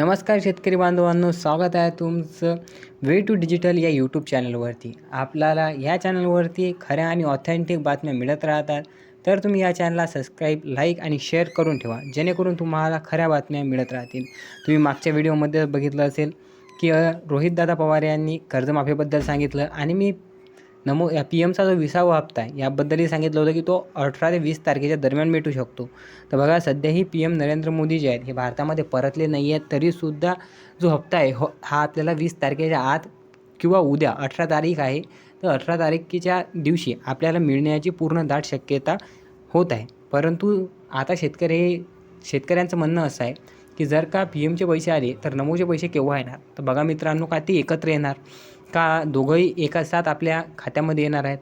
नमस्कार शेतकरी बांधवांनो स्वागत आहे तुमचं वे टू डिजिटल या यूट्यूब चॅनलवरती आपल्याला या चॅनलवरती खऱ्या आणि ऑथेंटिक बातम्या मिळत राहतात. तर तुम्ही या चॅनलला सबस्क्राईब लाईक आणि शेअर करून ठेवा. जेणेकरून तुम्हाला खऱ्या बातम्या मिळत राहतील. तुम्ही मागच्या व्हिडिओमध्ये बघितलं असेल की रोहितदादा पवार यांनी कर्जमाफीबद्दल सांगितलं आणि मी नमो या पी एमचा जो विसावा हप्ता आहे याबद्दलही सांगितलं होतं की तो अठरा ते वीस तारखेच्या दरम्यान भेटू शकतो. तर बघा सध्याही पी एम नरेंद्र मोदी जे आहेत हे भारतामध्ये परतले नाही आहेत तरीसुद्धा जो हप्ता आहे हो हा आपल्याला वीस तारखेच्या आत किंवा उद्या अठरा तारीख आहे तर अठरा तारखेच्या दिवशी आपल्याला मिळण्याची पूर्ण दाट शक्यता होत आहे. परंतु आता शेतकरी शेतकऱ्यांचं म्हणणं असं आहे की जर का पी एमचे पैसे आले तर नमोचे पैसे केव्हा येणार? तर बघा मित्रांनो का ते एकत्र येणार? का दोघंही एका साथ आपल्या खात्यामध्ये येणार आहेत?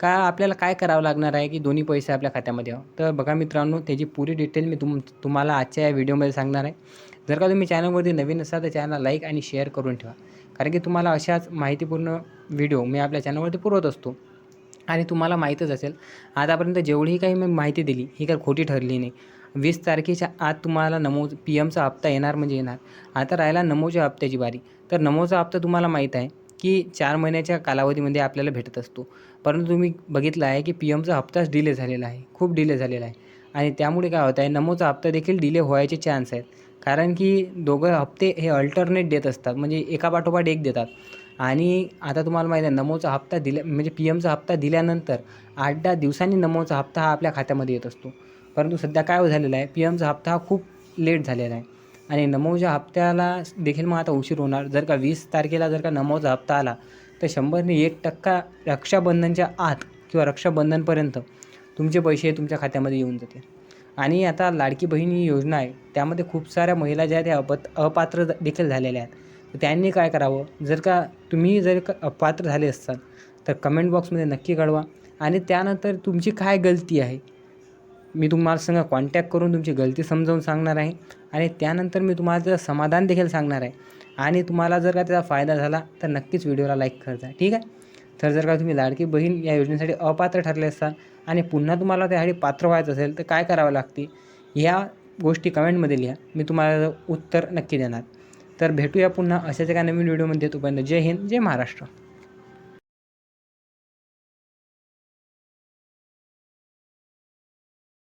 का आपल्याला काय करावं लागणार आहे की दोन्ही पैसे आपल्या खात्यामध्ये यावं? तर बघा मित्रांनो त्याची पुरी डिटेल मी तुम तुम्हाला आजच्या या व्हिडिओमध्ये सांगणार आहे. जर का तुम्ही चॅनलवरती नवीन असाल तर चॅनल लाईक आणि शेअर करून ठेवा. कारण की तुम्हाला अशाच माहितीपूर्ण व्हिडिओ मी आपल्या चॅनलवरती पुरवत असतो. आणि तुम्हाला माहीतच असेल आतापर्यंत जेवढीही काही मी माहिती दिली ही काही खोटी ठरली नाही. वीस तारखेच्या आत तुम्हाला नमो पी एमचा हप्ता येणार म्हणजे येणार. आता राहिला नमोच्या हप्त्याची बारी तर नमोचा हप्ता तुम्हाला माहीत आहे की चार महिन्याच्या कालावधीमध्ये आपल्याला भेटत असतो. परंतु तुम्ही बघितलं आहे की पी एमचा हप्ताच डिले झालेला आहे. खूप डिले झालेला आहे. आणि त्यामुळे काय होत आहे नमोचा हप्ता देखील डिले व्हायचे चान्स आहेत. कारण की दोघं हप्ते हे अल्टरनेट देत असतात. म्हणजे एका पाठोपाठ एक देतात. आणि आता तुम्हाला माहीत आहे नमोचा हप्ता दिल्या म्हणजे पी एमचा हप्ता दिल्यानंतर आठ दहा दिवसांनी नमोचा हप्ता हा आपल्या खात्यामध्ये येत असतो. परंतु सध्या काय झालेलं आहे पी एमचा हप्ता हा खूप लेट झालेला आहे. आणि नमोच्या हप्त्याला देखील मग आता उशीर होणार. जर का वीस तारखेला जर का नमोचा हप्ता आला तर शंभरने एक टक्का रक्षाबंधनच्या आत किंवा रक्षाबंधनपर्यंत तुमचे पैसे तुमच्या खात्यामध्ये येऊन जातील. आणि आता लाडकी बहीण ही योजना आहे त्यामध्ये खूप साऱ्या महिला ज्या आहेत त्या अपत अपात्र देखील झालेल्या आहेत. त्यांनी काय करावं? जर का तुम्ही जर का अपात्र झाले असाल तर कमेंट बॉक्समध्ये नक्की कळवा. आणि त्यानंतर तुमची काय गलती आहे? मी तुम्हाला संग कॉन्टॅक्ट करून तुमची गलती समजावून सांगणार आहे. आणि त्यानंतर मी तुम्हाला त्याचं समाधान देखील सांगणार आहे. आणि तुम्हाला जर का त्याचा फायदा झाला तर नक्कीच व्हिडिओला लाईक करता ठीक आहे? तर जर का तुम्ही लाडकी बहीण या योजनेसाठी अपात्र ठरले असाल आणि पुन्हा तुम्हाला त्यासाठी पात्र व्हायचं असेल तर काय करावं लागते? ह्या गोष्टी कमेंटमध्ये लिहा. मी तुम्हाला उत्तर नक्की देणार. तर भेटूया पुन्हा अशाच एका नवीन व्हिडिओमध्ये. तोपर्यंत जय हिंद जय महाराष्ट्र.